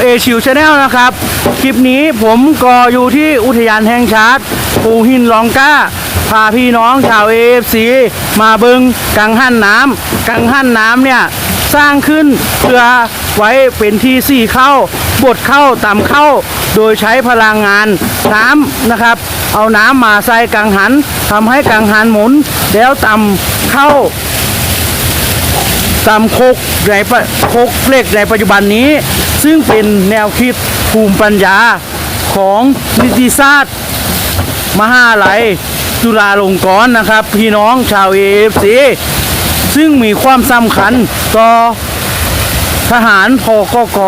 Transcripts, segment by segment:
เอชิวชาแนลนะครับ คลิปนี้ผมก็อยู่ที่อุทยานแห่งชาติภูหินลองก้า พาพี่น้องชาวเอฟซีมาเบิงกังหันน้ำกังหันน้ำเนี่ยสร้างขึ้นเพื่อไว้เป็นที่สี่เข้าบดเข้าต่ำเข้า โดยใช้พลังงานน้ำนะครับ เอาน้ำมาใส่กังหันทำให้กังหันหมุน แล้วต่ำเข้าตามโคกในโคกเหล็กในปัจจุบันนี้ ซึ่งเป็นแนวคิดภูมิปัญญาของนิติศาสตร์ มหาลัยจุฬาลงกรณ์นะครับ พี่น้องชาวเอฟซีซึ่งมีความสำคัญต่อทหารพกก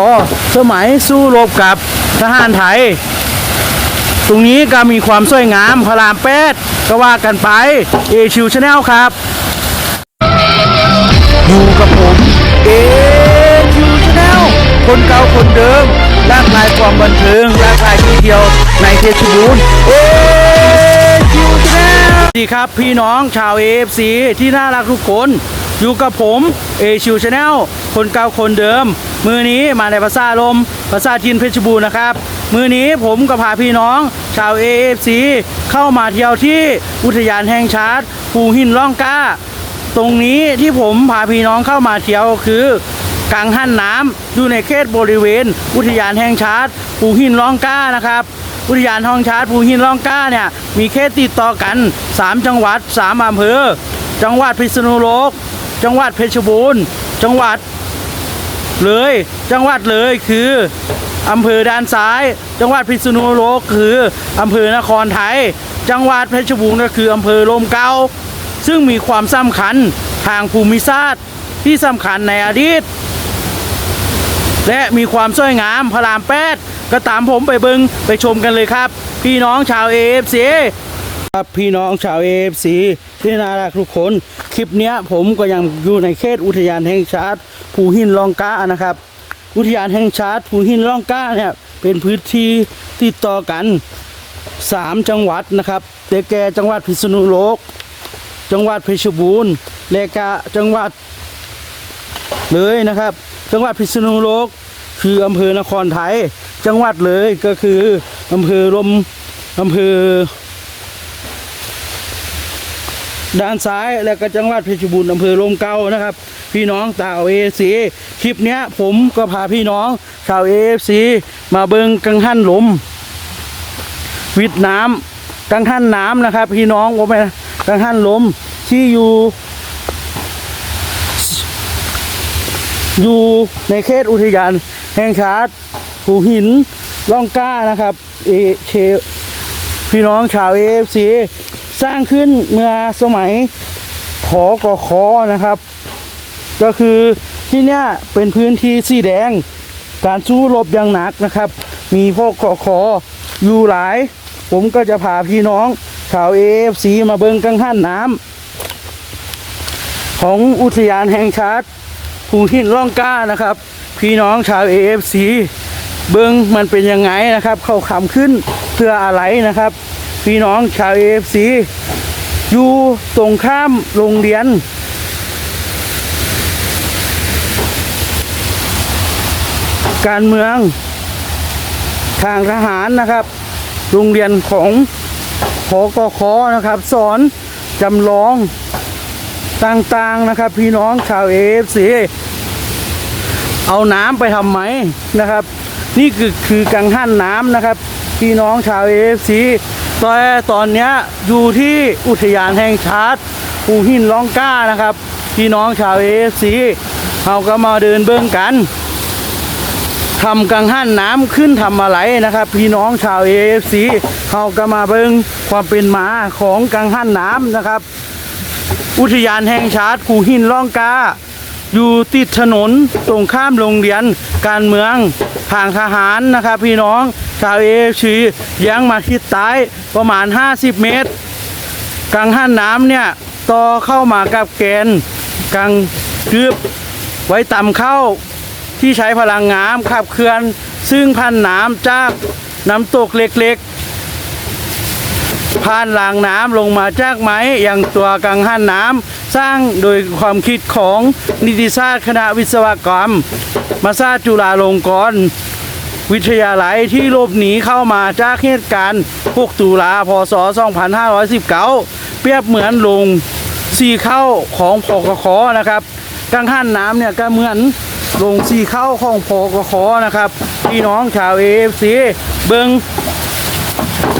สมัยสู้รบกับทหารไทย ตรงนี้ก็มีความสวยงามพระรามแปดก็ว่ากันไปเอชิวชาแนลครับ อยู่กับผม เอ คนเก่าคนเดิมลากลายความบันเทิงลากลายที่เดียวในเพชรบูรณ์เอคิวชาแนลสวัสดีครับพี่น้องชาวเอฟซีที่น่ารักทุกคน อยู่กับผมเอชิวชาแนลคนเก่าคนเดิม มือนี้มาในภาษาลมภาษาทินเพชรบูรณ์นะครับ มือนี้ผมก็พาพี่น้องชาวเอฟซีเข้ามาเที่ยวที่อุทยานแห่งชาติภูหินล่องกล้าตรงนี้ที่ผมพาพี่น้องเข้ามาเที่ยวคือ กังหันน้ำอยู่ในเขตบริเวณ อุทยานแห่งชาติภูหินล่องกล้านะครับอุทยานแห่งชาติภูหินล่องกล้าเนี่ยมีเขตติดต่อกัน 3 จังหวัด 3อำเภอ จังหวัดพิษณุโลก จังหวัดเพชรบูรณ์ จังหวัดเลย จังหวัดเลยคืออำเภอด้านซ้าย จังหวัดพิษณุโลกคืออำเภอนครไทย จังหวัดเพชรบูรณ์ก็คืออำเภอลมเกาซึ่งมีความสำคัญทางภูมิศาสตร์ที่สำคัญในอดีต และมีความสวยงามพระรามแปดก็ตามผมไปเบิงไปชมกันเลยครับ พี่น้องชาวเอฟซีครับพี่น้องชาวเอฟซีที่น่ารักทุกคนคลิปเนี้ยผมก็ยังอยู่ในเขตอุทยานแห่งชาติภูหินลองกานะครับ อุทยานแห่งชาติภูหินล่องก้าเนี่ยเป็นพื้นที่ติดต่อกัน 3 จังหวัดนะครับเดแก่จังหวัดพิษณุโลก จังหวัดเพชรบูรณ์และกะจังหวัดเลยนะครับ จังหวัดพิษณุโลก คืออำเภอนครไทย จังหวัดเลยก็คืออำเภอลมอำเภอ ด้านซ้ายแล้วก็จังหวัดเพชรบูรณ์อำเภอลมเกานะครับ พี่น้องชาวเอซีคลิปเนี้ยผมก็พาพี่น้องชาวเอฟซีมาเบิงกังหันลม วิดน้ำกังหันน้ำนะครับ พี่น้องว่าไหมนะกังหันลมที่อยู่ อยู่ในเขตอุทยานแห่งชาติภูหินล่องกล้านะครับเอเชพี่น้องชาวเอฟซีสร้างขึ้นเมื่อสมัยขอกอคอนะครับ ก็คือที่เนี้ยเป็นพื้นที่สีแดง การสู้รบอย่างหนักนะครับ มีพวกกอคออยู่หลาย ผมก็จะพาพี่น้องชาวเอฟซีมาเบิงกังหันน้ำของอุทยานแห่งชาติ ภูหินล่องกล้านะครับ พี่น้องชาวเอฟซีเบิ้งมันเป็นยังไงนะครับ เข้าคำขึ้นเพื่ออะไรนะครับ พี่น้องชาวเอฟซีอยู่ตรงข้ามโรงเรียนการเมืองทางทหารนะครับ โรงเรียนของพกคนะครับ สอนจำลอง ต่างๆนะครับ พี่น้องชาวเอฟซีเอาน้ำไปทำไหมนะครับ นี่คือคือกังหันน้ำนะครับ พี่น้องชาวเอฟซีตอนตอนนี้อยู่ที่อุทยานแห่งชาติภูหินล่องก้านะครับ พี่น้องชาวเอฟซีเราก็มาเดินเบื้องกันทำกังหันน้ำขึ้นทำอะไรนะครับ พี่น้องชาวเอฟซีเขาก็มาเบิ้งความเป็นมาของกังหันน้ำนะครับ อุทยานแห่งชาติภูหินล่องกา อยู่ติดถนนตรงข้ามโรงเรียนการเมืองทางทหารนะครับ พี่น้องชาวเอชียังมาทิศใต้ประมาณ 50 เมตรกังหันน้ำเนี่ยต่อเข้ามากับแกนกังคืบไว้ต่ำเข้าที่ใช้พลังงานขับเคลื่อน ซึ่งพันน้ำจากน้ำตกเล็กๆ ผ่านรางน้ำลงมาจากไม้อย่างตัวกังหันน้ำสร้างโดยความคิดของนิติศาสตร์คณะวิศวกรรม มาศาสตร์จุฬาลงกรณ์วิทยาลัยที่ลบหนีเข้ามาจากเหตุการณ์6ตุลาพศ 2519 เปรียบเหมือนลงสีเข้าของพกคนะครับกังหันน้ำเนี่ยก็เหมือนลงสีเข้าของพกคนะครับพี่น้องชาวเอฟซีเบิง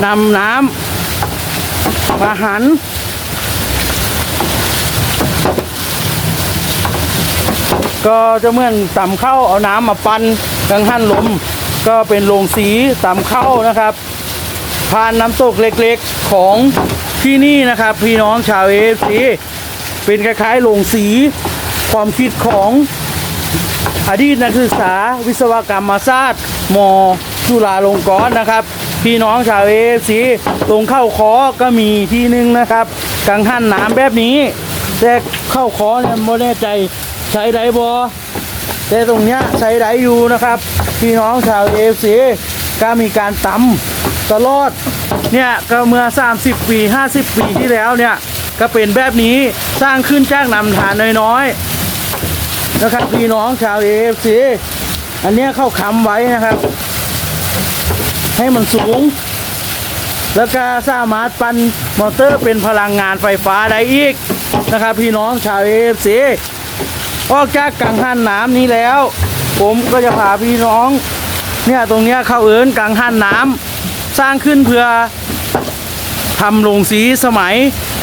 นำน้ำ มาหันก็จะเหมือนต่ำเข้าเอาน้ำมาปั่นกังหันลม ก็เป็นโรงสีต่ำเข้านะครับผ่านน้ำตกเล็กๆของที่นี่นะครับ พี่น้องชาวเอฟซีเป็นคล้ายๆโรงสีความคิดของอดีตนักศึกษาวิศวกรรมศาสตร์มจุฬาลงกรณ์นะครับ พี่น้องชาวเอฟซีตรงเข้าคอก็มีที่หนึงนะครับกังหันน้ำแบบนี้ แต่เข้าคอเนี่ยไม่แน่ใจใช้ได้บอแต่ตรงเนี้ยใช้ได้อยู่นะครับ พี่น้องชาวเอฟซีก็มีการตำตลอดเนี่ยก็เมื่อ 30 ปี 50 ปีที่แล้วเนี่ยก็เป็นแบบนี้สร้างขึ้นจากนำฐานน้อยๆนะครับพี่น้องชาวเอฟซีอันเนี้ยเข้าคำไว้นะครับ ให้มันสูง แล้วก็สามารถปั่นมอเตอร์เป็นพลังงานไฟฟ้าได้อีกนะครับ พี่น้องชาวเอฟซีออกจากกังหันน้ำนี้แล้ว ผมก็จะพาพี่น้อง เนี่ยตรงเนี้ยเข้าเอินกังหันน้ำสร้างขึ้นเพื่อทำโรงสีสมัย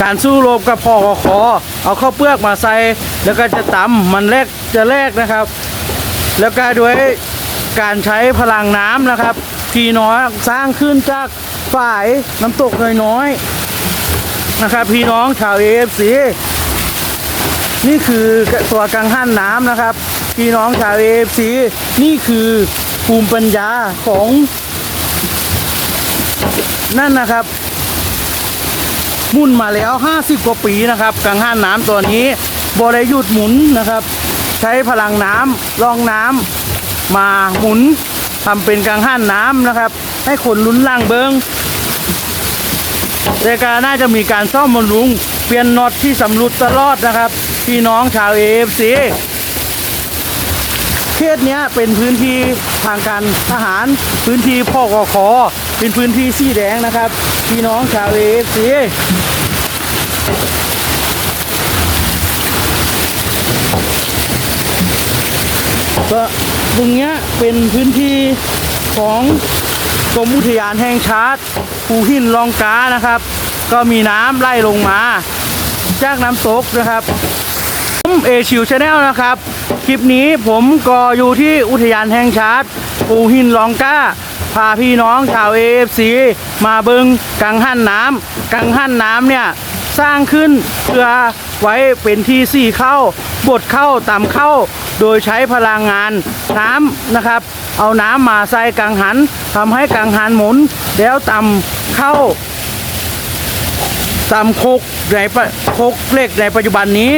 การสู้รบกับพ่อคอเอาข้าวเปลือกมาใส่แล้วก็จะตำมันแรกจะแรกนะครับ แล้วก็ด้วยการใช้พลังน้ำนะครับ พี่น้องสร้างขึ้นจากฝ่ายน้ำตกน้อยๆนะครับ พี่น้องชาวเอฟซีนี่คือตัวกังหันน้ำนะครับ พี่น้องชาวเอฟซีนี่คือภูมิปัญญาของนั่นนะครับ มุ่นมาแล้ว 50 กว่าปีนะครับ กังหันน้ำตัวนี้บริยุดหมุนนะครับ ใช้พลังน้ำรองน้ำมาหมุน ทำเป็นกังหันน้ำนะครับ ให้คนลุ้นล่างเบิงรายการน่าจะมีการซ่อมบำรุง เปลี่ยนน็อตที่สำรุดตลอดนะครับ พี่น้องชาวเอฟซีเขตเนี้ยเป็นพื้นที่ทางการทหาร พื้นที่พ่อกอคอเป็นพื้นที่สีแดงนะครับ พี่น้องชาวเอฟซีก็ ตรงเนี้ยเป็นพื้นที่ของกรมอุทยานแห่งชาติภูหินลองกานะครับ ก็มีน้ำไล่ลงมา จากน้ำตกนะครับผมเอชิวชาแนลนะครับ คลิปนี้ผมก็อยู่ที่อุทยานแห่งชาติภูหินลองกาพาพี่น้องชาวเอฟซีมาเบิงกังหันน้ำกังหันน้ำเนี่ยสร้างขึ้นเพื่อ ไว้เป็นที่สี่เข้าบดเข้าต่ำเข้า โดยใช้พลังงานน้ำนะครับ เอาน้ำมาใส่กังหันทำให้กังหันหมุน แล้วต่ำเข้าตามโคกในโคกเหล็กในปัจจุบันนี้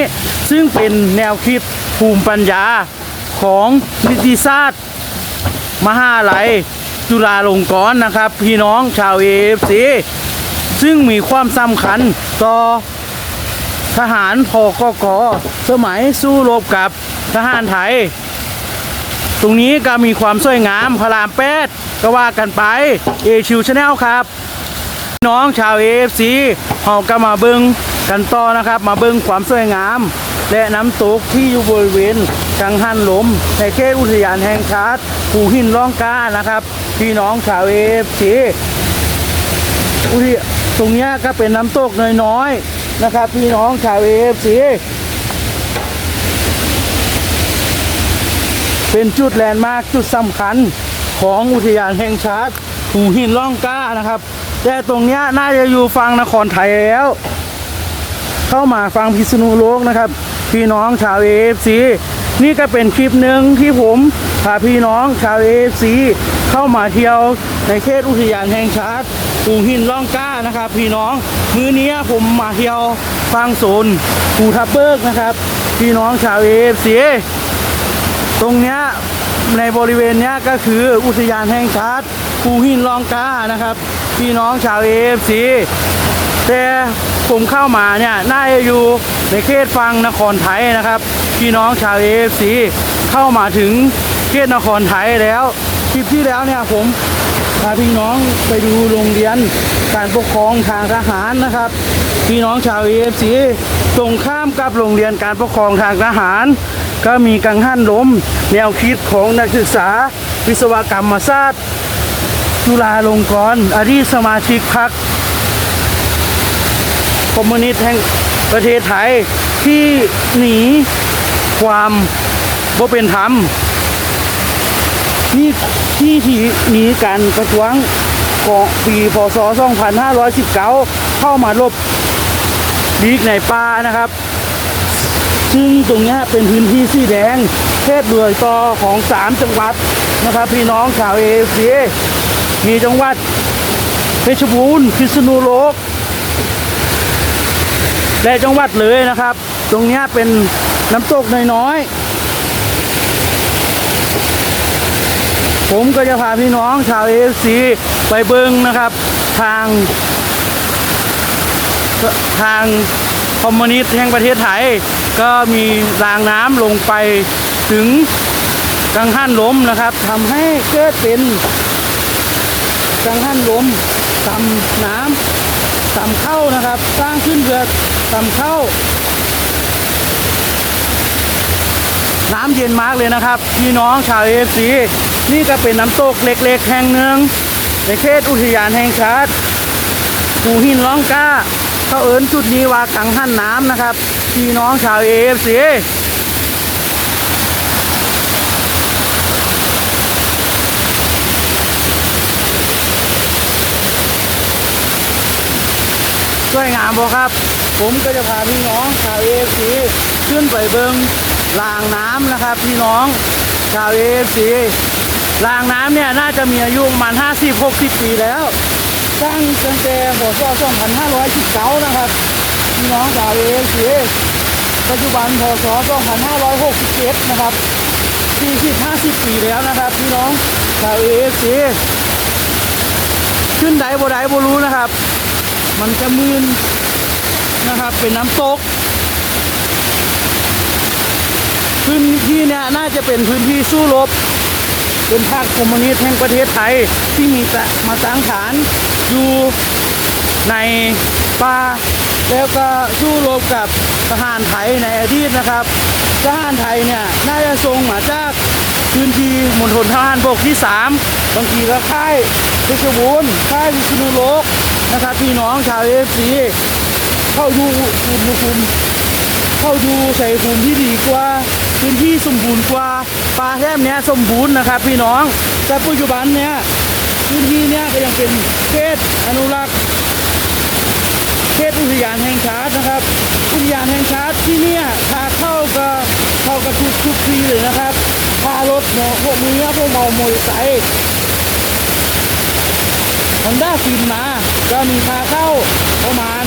ซึ่งเป็นแนวคิดภูมิปัญญาของนิติศาสตร์ มหาลัยจุฬาลงกรณ์นะครับ พี่น้องชาวเอฟซีซึ่งมีความสำคัญต่อ ทหารพกกสมัยสู้รบกับทหารไทย ตรงนี้ก็มีความสวยงามพระรามแปดก็ว่ากันไปเอชิวชาแนลครับน้องชาวเอฟซีเราก็มาเบิ้งกันต่อนะครับ มาเบิ้งความสวยงาม และน้ำตกที่อยู่บริเวณกังหันลมในเขตอุทยานแห่งชาติภูหินร่องกานะครับพี่น้องชาวเอฟซีอุทยตรงนี้ก็เป็นน้ำตกน้อยๆ นะครับ พี่น้องชาวเอฟซีเป็นจุดแลนด์มาร์คจุดสำคัญของอุทยานแห่งชาติหูหินล่องก้านะครับ แต่ตรงเนี้ยน่าจะอยู่ฝั่งนครไทยแล้ว เข้ามาฟังพิษณุโลกนะครับ พี่น้องชาวเอฟซี นี่ก็เป็นคลิปหนึ่งที่ผมพาพี่น้องชาวเอฟซีเข้ามาเที่ยวในเขตอุทยานแห่งชาติปูหินล่องก้านะครับ พี่น้องมื้อนี้ผมมาเที่ยวฟังโซนภูทับเบิกนะครับ พี่น้องชาวเอฟซีตรงเนี้ยในบริเวณเนี้ยก็คืออุทยานแห่งชาติภูหินล่องก้านะครับ พี่น้องชาวเอฟซี แต่ผมเข้ามาเนี่ยน่าจะอยู่ในเขตฟังนครไทยนะครับ พี่น้องชาวเอฟซีเข้ามาถึงเขตนครไทยแล้วคลิปที่แล้วเนี่ยผมพาพี่น้องไปดูโรงเรียนการปกครองทางทหารนะครับ พี่น้องชาวเอฟซีตรงข้ามกับโรงเรียนการปกครองทางทหาร ก็มีกังหันล้ม แนวคิดของนักศึกษา วิศวกรรมศาสตร์จุฬาลงกรณ์อดีตสมาชิกพรรค อมมิวนิสต์แห่งประเทศไทยที่หนีความบ่เป็นธรรมนี่ที่ที่หนีการประท้วงของปีพศ 2519 เข้ามาลบลีกในป่านะครับ ซึ่งตรงเนี้ยเป็นพื้นที่สีแดงเทศเดือยต่อของ 3 จังหวัดนะครับ พี่น้องชาวเอเชียมีจังหวัดเพชรบูรณ์พิษณุโลก และจังหวัดเลยนะครับ ตรงนี้เป็นน้ำตกน้อยๆ ผมก็จะพาพี่น้องชาวเอฟซีไปเบิงนะครับ ทาง ทางคอมมิวนิสต์แห่งประเทศไทย ก็มีรางน้ำลงไปถึงกังหันลมนะครับทำให้เกิดเป็นกังหันลมตำน้ำต่ำเข้านะครับ สร้างขึ้นเพื่อ ตำเข้าน้ำเย็นมากเลยนะครับ พี่น้องชาวเอฟซีนี่ก็เป็นน้ำตกเล็กๆ แห่งหนึ่งในเขตอุทยานแห่งชาติภูหินร้องกล้าเขาเอิ้นจุดนี้ว่ากังหันน้ำนะครับ พี่น้องชาวเอฟซีสวยงามบ่ครับ ผมก็จะพาพี่น้องชาวเอฟซีขึ้นไปเบิงรางน้ำนะครับ พี่น้องชาวเอฟซีรางน้ำเนี่ยน่าจะมีอายุประมาณ 50-60 ปีแล้วสร้างตั้งแต่พศ2519 นะครับพี่น้องชาวเอฟซีปัจจุบันพศ2567 นะครับ40-50 ปีแล้วนะครับ พี่น้องชาวเอฟซีขึ้นไดบ่ไดบ่รู้นะครับ มันจะมืน นะครับเป็นน้ำตก พื้นที่เนี่ยน่าจะเป็นพื้นที่สู้รบ เป็นภาคคอมมิวนิสต์แห่งประเทศไทยที่มีจะมาตั้งฐานอยู่ในป่าแล้วก็สู้รบกับทหารไทยในอดีตนะครับทหารไทยเนี่ยน่าจะทรงมาจากพื้นที่มณฑลทหารบกที่ 3 บางทีก็ค่ายเพชรบูรณ์ค่ายวิษณุโลกนะครับพี่น้องชาวเอฟซี เข้าดูอุณหภูมิเข้าดูใส่ภูมิที่ดีกว่า พื้นที่สมบูรณ์กว่าป่าแทบเนี้ยสมบูรณ์นะครับ พี่น้อง แต่ปัจจุบันเนี้ยพื้นที่เนี้ยก็ยังเป็นเขตอนุรักษ์เขตอุทยานแห่งชาตินะครับอุทยานแห่งชาติที่เนี่ยพาเข้าก็เข้ากับทุกทุกฟรีเลยนะครับพารถเนาะพวกมือพวกเมามอเตอร์ไซค์ฮอนด้าฟินมาก็มีพาเข้าประมาณ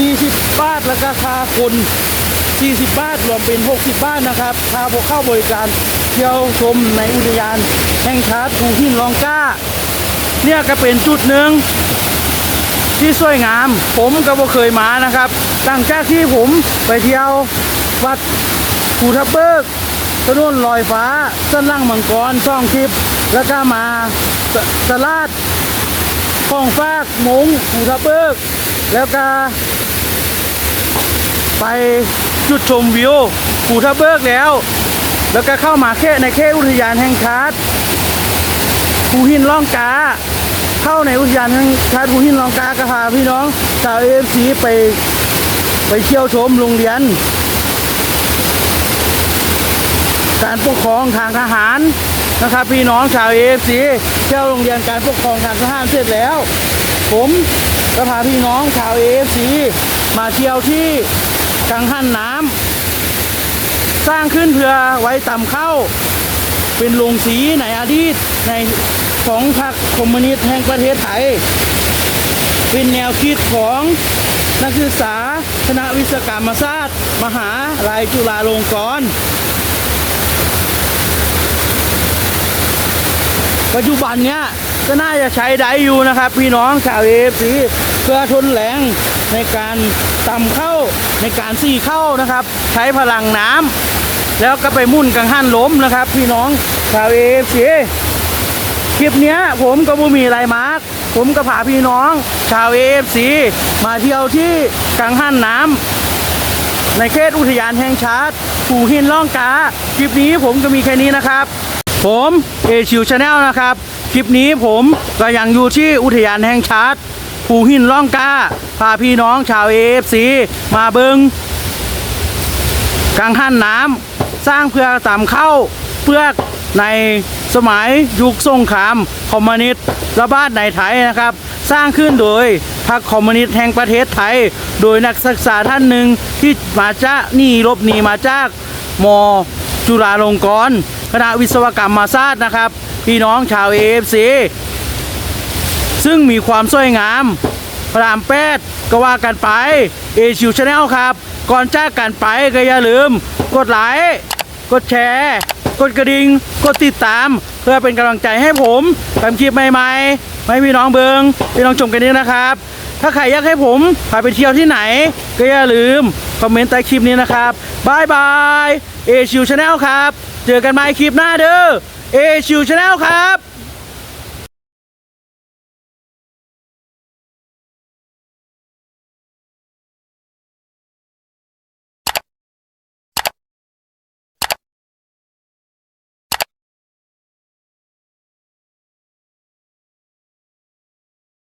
20 บาทแล้วก็คาคน 40 บาทรวมเป็น 60 บาทนะครับคาพวกเข้าบริการเที่ยวชมในอุทยานแห่งชาติภูหินลองก้า เนี่ยก็เป็นจุดหนึ่งที่สวยงาม ผมก็บ่เคยมานะครับหลังจากที่ผมไปเที่ยววัดภูทับเบิกถนนลอยฟ้าเส้นล่างมังกรช่องทิพแล้วก็มาตลาดข้องฟากมงภูทับเบิก แล้วก็ ไปจุดชมวิวภูทับเบิกแล้ว แล้วก็เข้ามาเขตในเขตอุทยานแห่งชาติภูหินล่องกา เข้าในอุทยานแห่งชาติภูหินล่องกาก็พาพี่น้องชาวเอฟซีไปไปเที่ยวชมโรงเรียน การปกครองทางทหารนะครับพี่น้องชาวเอฟซีเที่ยวโรงเรียนการปกครองทางทหารเสร็จแล้ว ผมก็พาพี่น้องชาวเอฟซีมาเที่ยวที่ กังหันน้ำสร้างขึ้นเพื่อไว้ต่ำเข้าเป็นโรงสีในอดีตในของพรรคคอมมิวนิสต์แห่งประเทศไทย เป็นแนวคิดของนักศึกษาคณะวิศวกรรมศาสตร์ มหาลัยจุฬาลงกรณ์ปัจจุบันเนี้ยก็น่าจะใช้ได้อยู่นะครับ พี่น้องชาวเอฟซี เพื่อทนแรงในการต่ำเข้าในการสี่เข้านะครับ ใช้พลังน้ำแล้วก็ไปมุ่นกังหันล้มนะครับ พี่น้องชาวเอฟซีคลิปนี้ผมก็บ่มีไรมาร์กผมก็พาพี่น้อง ชาวเอฟซีมาเที่ยวที่กังหันน้ำในเขตอุทยานแห่งชาติภูหินล่องกาคลิปนี้ผมก็มีแค่นี้นะครับ ผมเอชิวชาแนลนะครับ คลิปนี้ผมก็ยังอยู่ที่อุทยานแห่งชาติ ภูหินล่องกาพาพี่น้องชาวเอฟซีมาเบิงกังหันน้ำสร้างเพื่อตามเข้าเพื่อในสมัยยุคสงครามคอมมิวนิสต์ระบาดในไทยนะครับ สร้างขึ้นโดยพรรคคอมมิวนิสต์แห่งประเทศไทย โดยนักศึกษาท่านหนึ่งที่มาจากหนี่ลบหนีมาจากมจุฬาลงกรณ์คณะวิศวกรรมศาสตร์นะครับ พี่น้องชาวเอฟซี ซึ่งมีความสวยงามพระรามแปดก็ว่ากันไปเอชิวชาแนลครับ ก่อนจากกันไปก็อย่าลืม กดไลค์กดแชร์ กดกระดิ่งกดติดตาม เพื่อเป็นกำลังใจให้ผมทำคลิปใหม่ๆให้พี่น้องเบิงพี่น้องชมกันนี้นะครับ ถ้าใครอยากให้ผมพาไปเที่ยวที่ไหน ก็อย่าลืม คอมเมนต์ใต้คลิปนี้นะครับบายบายเอชิวชาแนลครับ เจอกันใหม่คลิปหน้าเด้อเอชิวชาแนลครับ